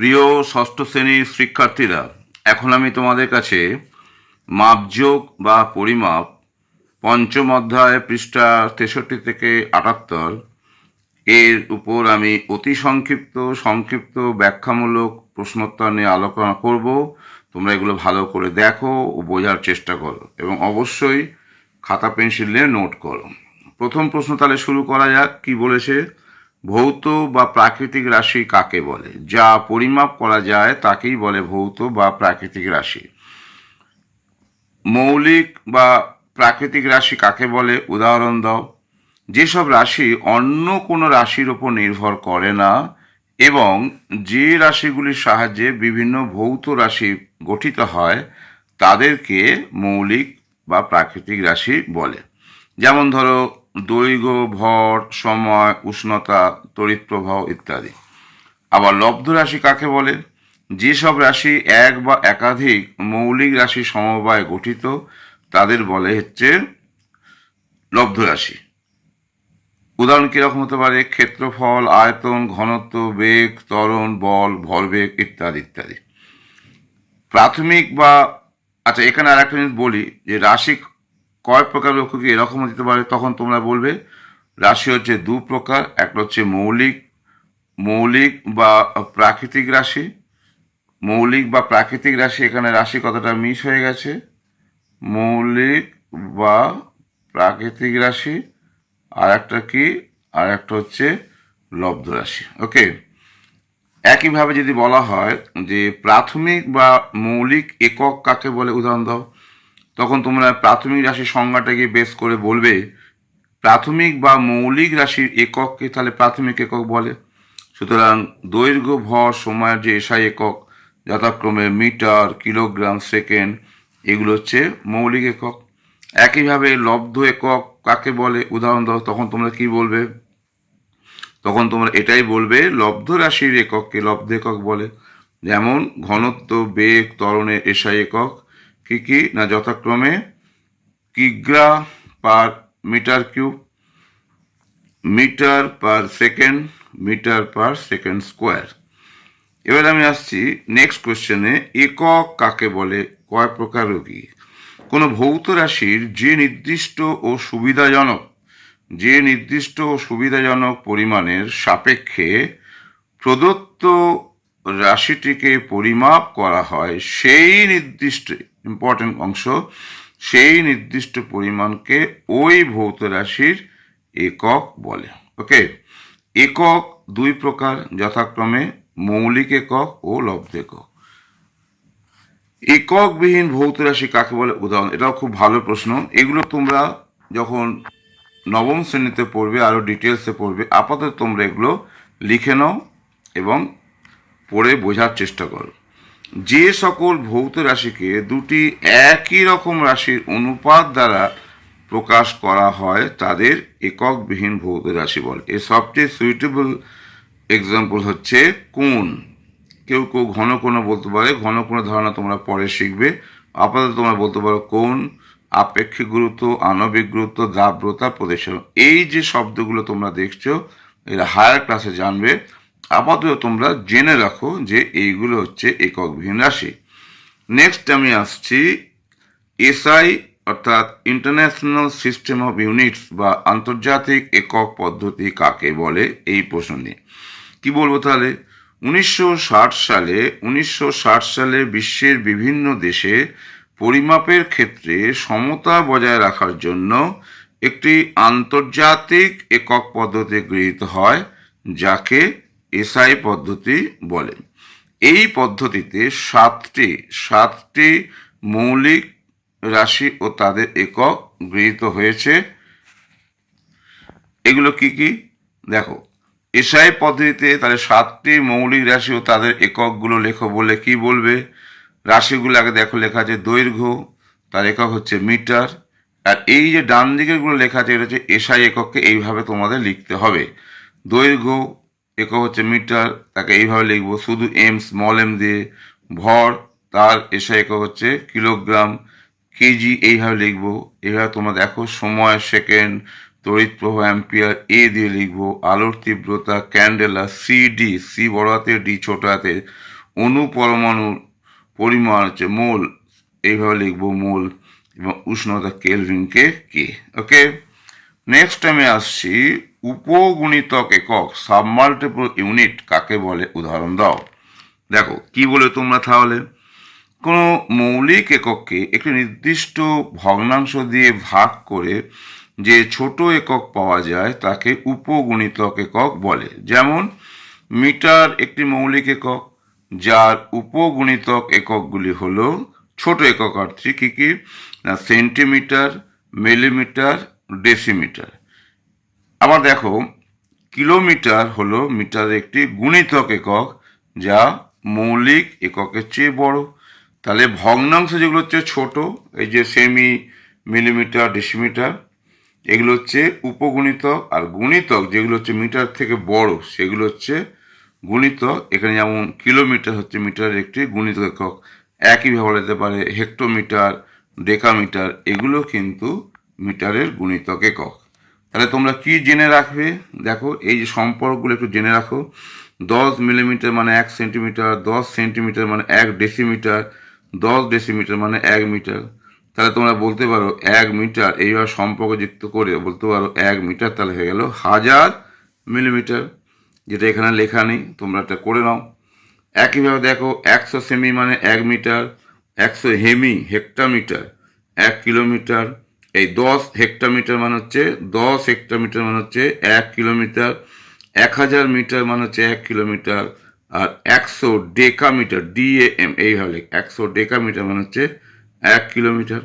প্রিয় ষষ্ঠ শ্রেণির শিক্ষার্থীরা, এখন আমি তোমাদের কাছে মাপযোগ বা পরিমাপ পঞ্চম অধ্যায় পৃষ্ঠা তেষট্টি থেকে আটাত্তর, এর উপর আমি অতি সংক্ষিপ্ত সংক্ষিপ্ত ব্যাখ্যামূলক প্রশ্নোত্তর নিয়ে আলোচনা করব। তোমরা এগুলো ভালো করে দেখো ও বোঝার চেষ্টা করো এবং অবশ্যই খাতা, পেন্সিল নিয়ে নোট করো। প্রথম প্রশ্ন তাহলে শুরু করা যাক, কি বলেছে? ভৌত বা প্রাকৃতিক রাশি কাকে বলে? যা পরিমাপ করা যায় তাকেই বলে ভৌত বা প্রাকৃতিক রাশি। মৌলিক বা প্রাকৃতিক রাশি কাকে বলে? উদাহরণ দাও। যেসব রাশি অন্য কোনো রাশির ওপর নির্ভর করে না এবং যে রাশিগুলির সাহায্যে বিভিন্ন ভৌত রাশি গঠিত হয়, তাদেরকে মৌলিক বা প্রাকৃতিক রাশি বলে। যেমন ধরো দৈর্ঘ্য ভর সময়, উষ্ণতা তড়িৎ প্রবাহ ইত্যাদি। আবার লব্ধ রাশি কাকে বলে? যেসব রাশি এক বা একাধিক মৌলিক রাশি সমবায় গঠিত, তাদের বলে হচ্ছে লব্ধ রাশি। উদাহরণ কীরকম হতে পারে? ক্ষেত্রফল, আয়তন, ঘনত্ব, বেগ, ত্বরণ, বল, ভরবেগ ইত্যাদি ইত্যাদি। প্রাথমিক বা আচ্ছা এখানে আর একটা জিনিস বলি, যে রাশি কয় প্রকার লক্ষ্য কি এরকম দিতে পারে? তখন তোমরা বলবে, রাশি হচ্ছে দু প্রকার, একটা হচ্ছে মৌলিক মৌলিক বা প্রাকৃতিক রাশি। মৌলিক বা প্রাকৃতিক রাশি, এখানে রাশি কতটা মিস হয়ে গেছে। মৌলিক বা প্রাকৃতিক রাশি আর একটা কি? আর একটা হচ্ছে লব্ধ রাশি। ওকে একইভাবে যদি বলা হয় যে প্রাথমিক বা মৌলিক একক কাকে বলে? উদাহরণ দাও। তখন তোমরা প্রাথমিক রাশির সংজ্ঞাটাকে বেস করে বলবে, প্রাথমিক বা মৌলিক রাশির একককে তাহলে প্রাথমিক একক বলে। সুতরাং দৈর্ঘ্য, ভর, সময়ের যে এসআই একক, যথাক্রমে মিটার, কিলোগ্রাম, সেকেন্ড, এগুলো হচ্ছে মৌলিক একক। একইভাবে লব্ধ একক কাকে বলে? উদাহরণ দাও, তখন তোমরা কি বলবে? তখন তোমরা এটাই বলবে, লব্ধ রাশির একককে লব্ধ একক বলে। যেমন ঘনত্ব, বেগ, ত্বরণের এসআই একক কি কি? না, যথাক্রমে কিগ্রা per metre cube, metre per second, metre per second square. এবার আমি আসছি নেক্সট কোশ্চেনে, একক কাকে বলে? কয় প্রকার কি কোনো ভৌত রাশির যে নির্দিষ্ট ও সুবিধাজনক, যে নির্দিষ্ট ও সুবিধাজনক পরিমাণের সাপেক্ষে প্রদত্ত রাশিটিকে পরিমাপ করা হয় সেই নির্দিষ্ট। ইম্পর্টেন্ট অংশ, সেই নির্দিষ্ট পরিমাণকে ওই ভৌত রাশির একক বলে। ওকে? একক দুই প্রকার, যথাক্রমে মৌলিক একক ও লব্ধ একক। এককবিহীন ভৌত রাশি কাকে বলে? উদাহরণ, এটাও খুব ভালো প্রশ্ন। এগুলো তোমরা যখন নবম শ্রেণীতে পড়বে আরও ডিটেলসে পড়বে, আপাতত তোমরা এগুলো লিখে নাও এবং পড়ে বোঝার চেষ্টা করো। যে সকল ভৌত রাশিকে দুটি একই রকম রাশির অনুপাত দ্বারা প্রকাশ করা হয়, তাদের এককবিহীন ভৌত রাশি বলে এর সবচেয়ে সুইটেবল এক্সাম্পল হচ্ছে কোন কেউ কেউ ঘন কোন বলতে পারে, ঘন কোনো ধারণা তোমরা পরে শিখবে। আপাতত তোমরা বলতে পারো কোন আপেক্ষিক গুরুত্ব, আণবিক গুরুত্ব দ্রাব্যতা প্রদেশ। এই যে শব্দগুলো তোমরা দেখছ, এরা হায়ার ক্লাসে জানবে। আপাতত তোমরা জেনে রাখো যে এইগুলো হচ্ছে এককবিহীন রাশি। নেক্সট আমি আসছি এসআই, অর্থাৎ ইন্টারন্যাশনাল সিস্টেম অফ ইউনিটস বা আন্তর্জাতিক একক পদ্ধতি কাকে বলে এই প্রশ্ন নিয়ে। কি বলব তাহলে? উনিশশো ষাট সালে, উনিশশো ষাট সালে বিশ্বের বিভিন্ন দেশে পরিমাপের ক্ষেত্রে সমতা বজায় রাখার জন্য একটি আন্তর্জাতিক একক পদ্ধতি গৃহীত হয়, যাকে এসআই পদ্ধতি বলে। এই পদ্ধতিতে সাতটি সাতটি মৌলিক রাশি ও তাদের একক গৃহীত হয়েছে। এগুলো কি কি? দেখো, এসআই পদ্ধতিতে তাহলে সাতটি মৌলিক রাশি ও তাদের এককগুলো লেখো বলে কি বলবে? রাশিগুলো আগে দেখো, লেখা আছে দৈর্ঘ্য, তার একক হচ্ছে মিটার, আর এই যে ডান দিকেরগুলো লেখা আছে, এটা হচ্ছে এসআই একককে এইভাবে তোমাদের লিখতে হবে। দৈর্ঘ্য একক হচ্ছে মিটার, তাকে এইভাবে লিখব। শুধু এম স্মল এম দিয়ে। ভর, তার এসআই একক হচ্ছে কিলোগ্রাম, কেজি, এইভাবে লিখব। এইভাবে তোমরা দেখো, সময়, সেকেন্ড তড়িৎ প্রবাহ অ্যাম্পিয়ার এ দিয়ে লিখব। আলোর তীব্রতা, ক্যান্ডেলা সি ডি সি বড় হাতে ডি ছোট হাতে অণু পরিমাণ হচ্ছে মোল। এইভাবে লিখব মোল এবং উষ্ণতা কেলভিনকে কে। ওকে নেক্সট আমি আসছি উপগুণিতক একক সাবমাল্টিপল ইউনিট কাকে বলে? উদাহরণ দাও। দেখো, কি বলে তোমরা তাহলে? কোনো মৌলিক একককে একটি নির্দিষ্ট ভগ্নাংশ দিয়ে ভাগ করে যে ছোট একক পাওয়া যায়, তাকে উপগুণিতক একক বলে। যেমন, মিটার একটি মৌলিক একক, যার উপগুণিতক এককগুলি হল ছোট একক অর্থে কী কী? Centimetre, millimetre, decimetre. আবার দেখো, কিলোমিটার হলো মিটারের একটি গুণিতক একক যা মৌলিক এককের চেয়ে বড়। তাহলে ভগ্নাংশ যেগুলো হচ্ছে ছোট, এই যে সেমি মিলিমিটার ডেসিমিটার এগুলো হচ্ছে উপগুণিতক আর গুণিতক যেগুলো হচ্ছে মিটার থেকে বড়, সেগুলো হচ্ছে গুণিতক। এখানে যেমন কিলোমিটার হচ্ছে মিটারের একটি গুণিতক একক একইভাবে বলা যেতে পারে হেক্টোমিটার, ডেকামিটার, এগুলো কিন্তু মিটারের গুণিতক একক। তাহলে তোমরা কি জেনে রাখবে? দেখো, এই যে সম্পর্কগুলো একটু জেনে রাখো। দশ মিলিমিটার মানে এক সেন্টিমিটার, দশ সেন্টিমিটার মানে এক ডেসিমিটার, দশ ডেসিমিটার মানে এক মিটার। তাহলে তোমরা বলতে পারো, এক মিটার, এইভাবে সম্পর্ক যুক্ত করে বলতে পারো, এক মিটার তাহলে হয়ে গেল হাজার মিলিমিটার, যেটা এখানে লেখা নেই, তোমরা এটা করে নাও। একইভাবে দেখো, একশো সেমি মানে এক মিটার, একশো হেমি হেক্টামিটার, এক কিলোমিটার এই দশ হেক্টামিটার মানে হচ্ছে দশ হেক্টামিটার মানে হচ্ছে এক কিলোমিটার, এক হাজার মিটার মানে হচ্ছে এক কিলোমিটার, আর একশো ডেকামিটার, ডিএএম এইভাবে একশো ডেকামিটার মানে হচ্ছে এক কিলোমিটার।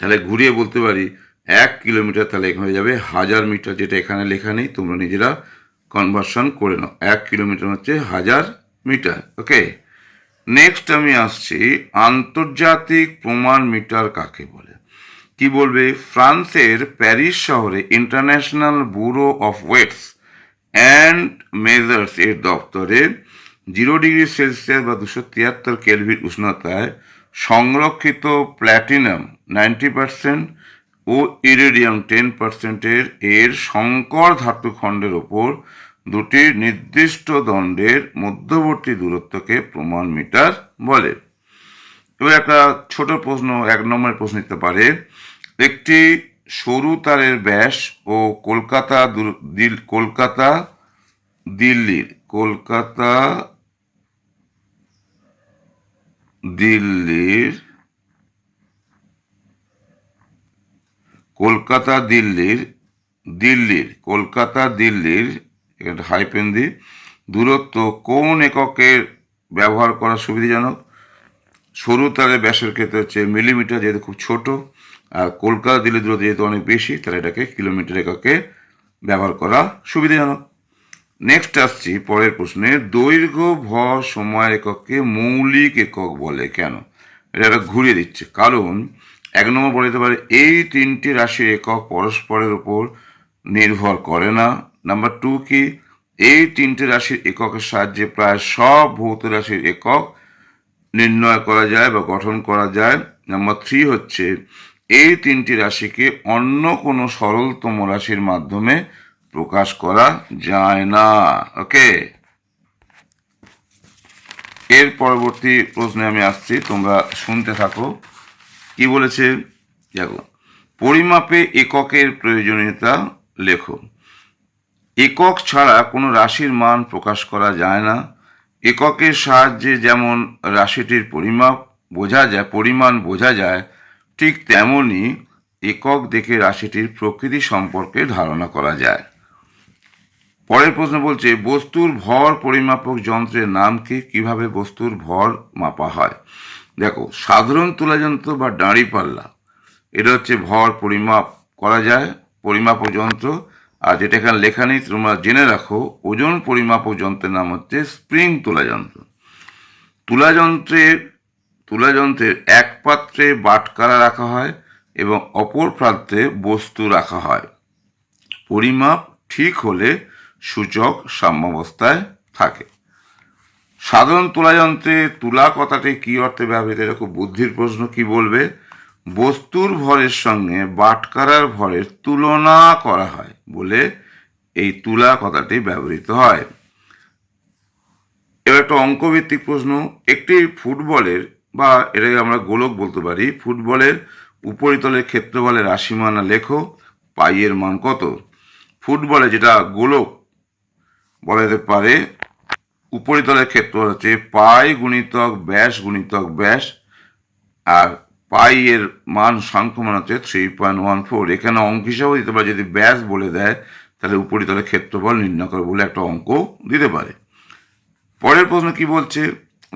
তাহলে ঘুরিয়ে বলতে পারি, এক কিলোমিটার তাহলে এখানে যাবে হাজার মিটার, যেটা এখানে লেখা নেই, তোমরা নিজেরা কনভার্সন করে নাও। এক কিলোমিটার হচ্ছে হাজার মিটার, ওকে? নেক্সট আমি আসছি, আন্তর্জাতিক প্রমাণ মিটার কাকে বলে? কি বলবে? ফ্রান্সের প্যারিস শহরে International Bureau of Weights and Measures এর দপ্তরে জিরো ডিগ্রি সেলসিয়াস বা দুশো তিয়াত্তর কেলভিন উষ্ণতায় সংরক্ষিত প্ল্যাটিনাম নাইনটি পার্সেন্ট ও ইরেডিয়াম টেন পার্সেন্টের এর সংকর ধাতুখণ্ডের ওপর দুটি নির্দিষ্ট দণ্ডের মধ্যবর্তী দূরত্বকে প্রমাণ মিটার বলে। এবার একটা ছোট প্রশ্ন, এক নম্বরের প্রশ্ন নিতে পারে। একটি সরু তারের ব্যাস ও কলকাতা দিল, কলকাতা দিল্লির কলকাতা দিল্লির কলকাতা দিল্লির দিল্লির, কলকাতা দিল্লির এটা হাইপেন দি, দূরত্ব কোন এককের ব্যবহার করা সুবিধাজনক? সরু তারের ব্যাসের ক্ষেত্রে হচ্ছে মিলিমিটার, যেহেতু খুব ছোট আর কলকাতা দিল্লি দূরত্ব যেহেতু অনেক বেশি, তাহলে এটাকে কিলোমিটার এককে ব্যবহার করা সুবিধাজনক। নেক্সট আসছি পরের প্রশ্নে, দৈর্ঘ্য ভর সময়ের এককে মৌলিক একক বলে কেন? এটা একটা ঘুরিয়ে দিচ্ছে, কারণ এক নম্বর বলে দিতে পারে এই তিনটি রাশির একক পরস্পরের উপর নির্ভর করে না। নাম্বার টু কি? এই তিনটি রাশির এককের সাহায্যে প্রায় সব ভৌত রাশির একক নির্ণয় করা যায় বা গঠন করা যায়। নাম্বার থ্রি হচ্ছে এই তিনটি রাশিকে অন্য কোনো সরলতম রাশির মাধ্যমে প্রকাশ করা যায় না। ওকে? এর পরবর্তী প্রশ্নে আমি আসছি, তোমরা শুনতে থাকো। কি বলেছে? দেখো, পরিমাপে এককের প্রয়োজনীয়তা লেখো। একক ছাড়া কোনো রাশির মান প্রকাশ করা যায় না। এককের সাহায্যে যেমন রাশিটির পরিমাপ বোঝা যায়, পরিমাণ বোঝা যায় ঠিক তেমনই একক দেখে রাশিটির প্রকৃতি সম্পর্কে ধারণা করা যায়। পরের প্রশ্ন বলছে, বস্তুর ভর পরিমাপক যন্ত্রের নাম কি কীভাবে বস্তুর ভর মাপা হয়? দেখো, সাধারণ তুলা যন্ত্র বা দাঁড়িপাল্লা এটা হচ্ছে ভর পরিমাপ করা যায়, পরিমাপক যন্ত্র, আর যেটা এখানে লেখা নেই, তোমরা জেনে রাখো, ওজন পরিমাপক যন্ত্রের নাম হচ্ছে স্প্রিং তুলা যন্ত্র। তুলা যন্ত্রের এক পাত্রে বাটকারা রাখা হয় এবং অপর পাত্রে বস্তু রাখা হয়। পরিমাপ ঠিক হলে সূচক সাম্যাবস্থায় থাকে। সাধারণ তুলা যন্ত্রে তুলা কথাটি কি অর্থে ব্যবহৃত খুব বুদ্ধির প্রশ্ন, কি বলবে? বস্তুর ভরের সঙ্গে বাটকারার ভরের তুলনা করা হয় বলে এই তুলা কথাটি ব্যবহৃত হয়। এবার একটা অঙ্কভিত্তিক প্রশ্ন, একটি ফুটবলের বা এটাকে আমরা গোলক বলতে পারি। ফুটবলের উপরিতলের ক্ষেত্রফলের রাশিমানা লেখো, পাইয়ের মান কত? ফুটবলে যেটা গোলক বলা যেতে পারে, উপরিতলের ক্ষেত্রফল হচ্ছে পাই গুণিতক ব্যাস গুণিতক ব্যাস, আর পাই এর মান সংখ্যমান হচ্ছে থ্রি পয়েন্ট ওয়ান ফোর এখানে অঙ্ক হিসাবেও দিতে পারে, যদি ব্যাস বলে দেয়, তাহলে উপরিতলের ক্ষেত্রফল নির্ণয় করে বলে একটা অঙ্ক দিতে পারে। পরের প্রশ্ন কি বলছে?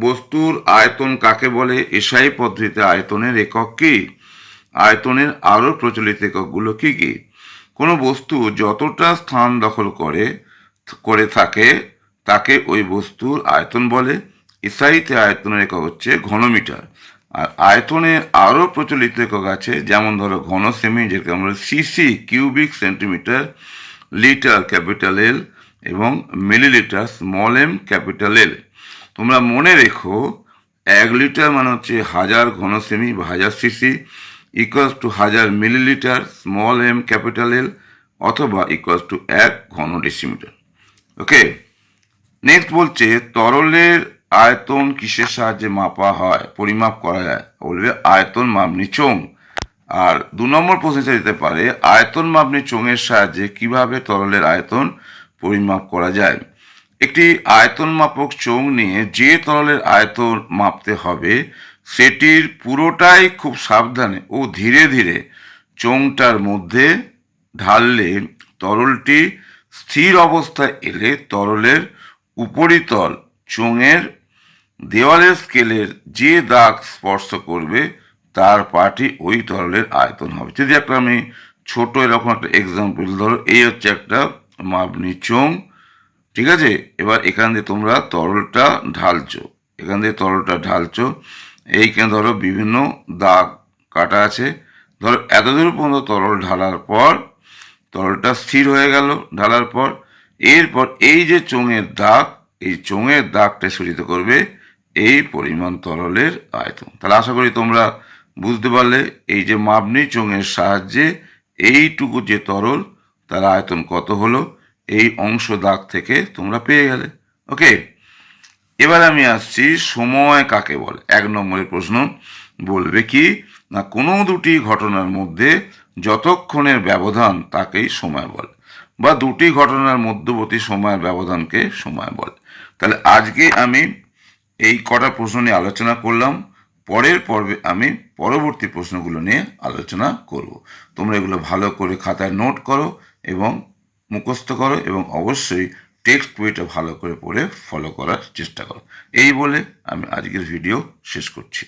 বস্তুর আয়তন কাকে বলে? এসআই পদ্ধতিতে আয়তনের একক কি? আয়তনের আরও প্রচলিত এককগুলো কি কি? কোনো বস্তু যতটা স্থান দখল করে করে থাকে, তাকে ওই বস্তুর আয়তন বলে। এসআইতে আয়তনের একক হচ্ছে ঘনমিটার। আর আয়তনের আরও প্রচলিত একক আছে, যেমন ধরো ঘন সেমি, যেটাকে আমরা CC, cubic centimetre, litre capital L এবং millilitre, small M capital L. তোমরা মনে রেখো, এক লিটার মানে হচ্ছে হাজার ঘন সেমি বা হাজার সিসি ইকুয়ালস টু হাজার millilitre small M capital L অথবা ইকুয়ালস টু এক ঘন ডেসিমিটার ওকে নেক্সট বলছে, তরলের আয়তন কিসের সাহায্যে মাপা হয়? পরিমাপ করা যায়। বলবে আয়তন মাপনি চোং আর দু নম্বর প্রশ্ন দিতে পারে, আয়তন মাপনি চোঙের সাহায্যে কীভাবে তরলের আয়তন পরিমাপ করা যায়? একটি আয়তন মাপক চোং নিয়ে যে তরলের আয়তন মাপতে হবে, সেটির পুরোটাই খুব সাবধানে ও ধীরে ধীরে চোংটার মধ্যে ঢাললে তরলটি স্থির অবস্থায় এলে তরলের উপরিতল চোঙের দেওয়ালের স্কেলের যে দাগ স্পর্শ করবে, তার পাটি ওই তরলের আয়তন হবে। যদি একটা আমি ছোট এরকম একটা এক্সাম্পল ধরো, এই হচ্ছে একটা মাপনি চোং ঠিক আছে? এবার এখান দিয়ে তোমরা তরলটা ঢালছো। এখান দিয়ে তরলটা ঢালছো। এইখানে ধরো বিভিন্ন দাগ কাটা আছে। ধরো এতদূর পর্যন্ত তরল ঢালার পর তরলটা স্থির হয়ে গেল ঢালার পর। এরপর এই যে চোঙের দাগ, এই চোঙের দাগটা সূচিত করবে এই পরিমাণ তরলের আয়তন। তাহলে আশা করি তোমরা বুঝতে পারলে এই যে মাপনি চোঙের সাহায্যে এইটুকু যে তরল, তার আয়তন কত হলো? এই অংশ দাগ থেকে তোমরা পেয়ে গেলে। ওকে? এবার আমি আসছি সময় কাকে বলে? এক নম্বরের প্রশ্ন বলবে কি, না কোনো দুটি ঘটনার মধ্যে যতক্ষণের ব্যবধান তাকেই সময় বলে, বা দুটি ঘটনার মধ্যবর্তী সময়ের ব্যবধানকে সময় বলে। তাহলে আজকে আমি এই কটা প্রশ্ন নিয়ে আলোচনা করলাম, পরের পর্বে আমি পরবর্তী প্রশ্নগুলো নিয়ে আলোচনা করব। তোমরা এগুলো ভালো করে খাতায় নোট করো এবং মুখস্থ করো এবং অবশ্যই টেক্সট বইটা ভালো করে পড়ে ফলো করার চেষ্টা করো। এই বলে আমি আজকের ভিডিও শেষ করছি।